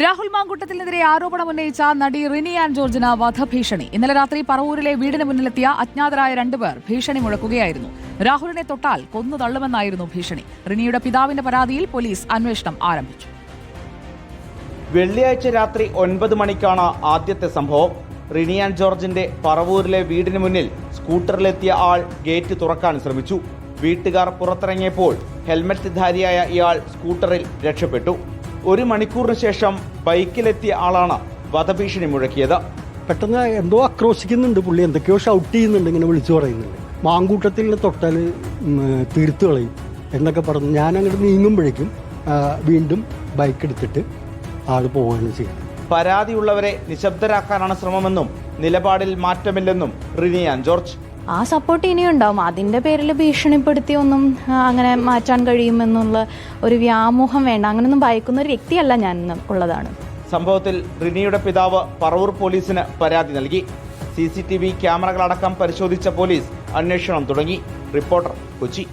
രാഹുൽ മാങ്കുട്ടത്തിനെതിരെ ആരോപണം ഉന്നയിച്ച നടി റിനി ആൻ ജോർജിന് വധഭീഷണി. ഇന്നലെ രാത്രി പറവൂരിലെ വീടിന് മുന്നിലെത്തിയ അജ്ഞാതരായ രണ്ടുപേർ ഭീഷണി മുഴക്കുകയായിരുന്നു. രാഹുലിനെ തൊട്ടാൽ കൊന്നു തള്ളുമെന്നായിരുന്നു ഭീഷണി. റിനിയുടെ പിതാവിന്റെ പരാതിയിൽ പോലീസ് അന്വേഷണം ആരംഭിച്ചു. വെള്ളിയാഴ്ച രാത്രി ഒൻപത് മണിക്കാണ് ആദ്യത്തെ സംഭവം. റിനി ആൻഡ് ജോർജിന്റെ പറവൂരിലെ വീടിന് മുന്നിൽ സ്കൂട്ടറിലെത്തിയ ആൾ ഗേറ്റ് തുറക്കാൻ ശ്രമിച്ചു. വീട്ടുകാർ പുറത്തിറങ്ങിയപ്പോൾ ഹെൽമറ്റ് ധാരിയായ ഇയാൾ സ്കൂട്ടറിൽ രക്ഷപ്പെട്ടു. ഒരു മണിക്കൂറിന് ശേഷം ബൈക്കിലെത്തിയ ആളാണ് വധഭീഷണി മുഴക്കിയത്. പെട്ടെന്ന് എന്തോ ആക്രോശിക്കുന്നുണ്ട് പുള്ളി എന്തൊക്കെയോ ഷൗട്ട് ചെയ്യുന്നുണ്ട് ഇങ്ങനെ വിളിച്ചു പറയുന്നുണ്ട്. മാങ്കൂട്ടത്തിൽ തൊട്ടാൽ തീർത്തു കളയും എന്നൊക്കെ പറഞ്ഞു ഞാൻ അങ്ങോട്ട് നീങ്ങുമ്പോഴേക്കും വീണ്ടും ബൈക്ക് എടുത്തിട്ട് ആൾ പോവുകയാണ് ചെയ്യുന്നത്. പരാതിയുള്ളവരെ നിശബ്ദരാക്കാനാണ് ശ്രമമെന്നും നിലപാടിൽ മാറ്റമില്ലെന്നും റിനിയാൻ ജോർജ്. ആ സപ്പോർട്ട് ഇനിയും ഉണ്ടാവും അതിന്റെ പേരിൽ ഭീഷണിപ്പെടുത്തി ഒന്നും അങ്ങനെ മാറ്റാൻ കഴിയുമെന്നുള്ള ഒരു വ്യാമോഹം വേണ്ട. അങ്ങനൊന്നും ഭയക്കുന്ന ഒരു വ്യക്തിയല്ല ഞാൻ ഉള്ളതാണ്. സംഭവത്തിൽ റിനിയുടെ പിതാവ് പറവൂർ പോലീസിന് പരാതി നൽകി. സി സി ടി വി ക്യാമറകളടക്കം പരിശോധിച്ച പോലീസ് അന്വേഷണം തുടങ്ങി. റിപ്പോർട്ടർ കൊച്ചി.